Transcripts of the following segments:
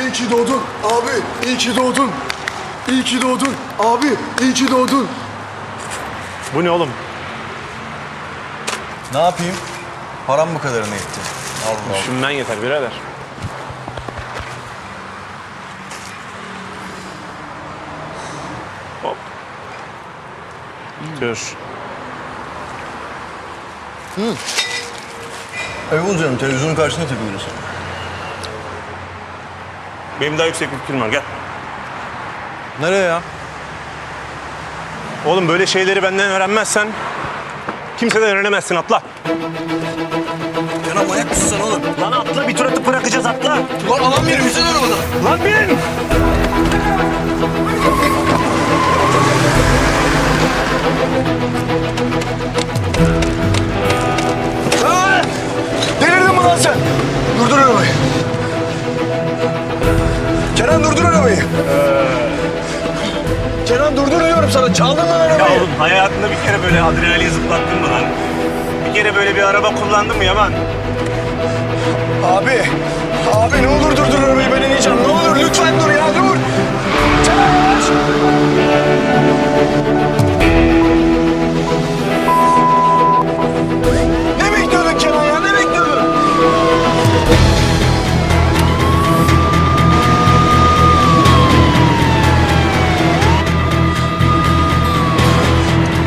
iyi ki doğdun. Abi, iyi ki doğdun. İyi ki doğdun. Abi, iyi ki doğdun. Bu ne oğlum? Ne yapayım? Param bu kadarını etti. Allah Allah. Düşünmen yeter birader. Hop. Dur. Eyvallah canım televizyonun karşısına takılıyorsun. Benim daha yüksek bir fikrim var gel. Nereye ya? Oğlum böyle şeyleri benden öğrenmezsen kimseden öğrenemezsin atla. Kenan manyak mısın sen oğlum? Lan atla bir tur atıp bırakacağız atla. Lan alan biri bize arabada. Lan bin! Delirdin mi lan sen? Durdur arabayı. Kenan durdur arabayı. Kenan durdur diyorum sana. Çaldın lan Ya arabayı. oğlum hayatında bir kere böyle adrenalin zıplattın mı lan? Bir kere böyle bir araba kullandın mı Yaman? Abi, abi ne olur durdur arabayı ben ineceğim.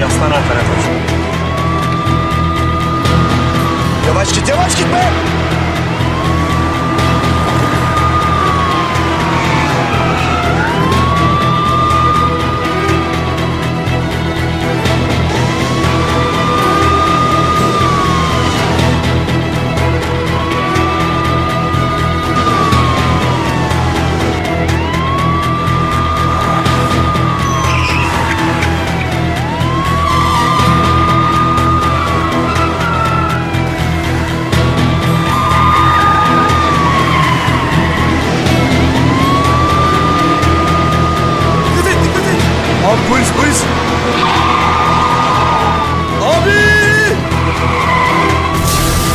yaslana tarafa. Yavaş git, yavaş gitme!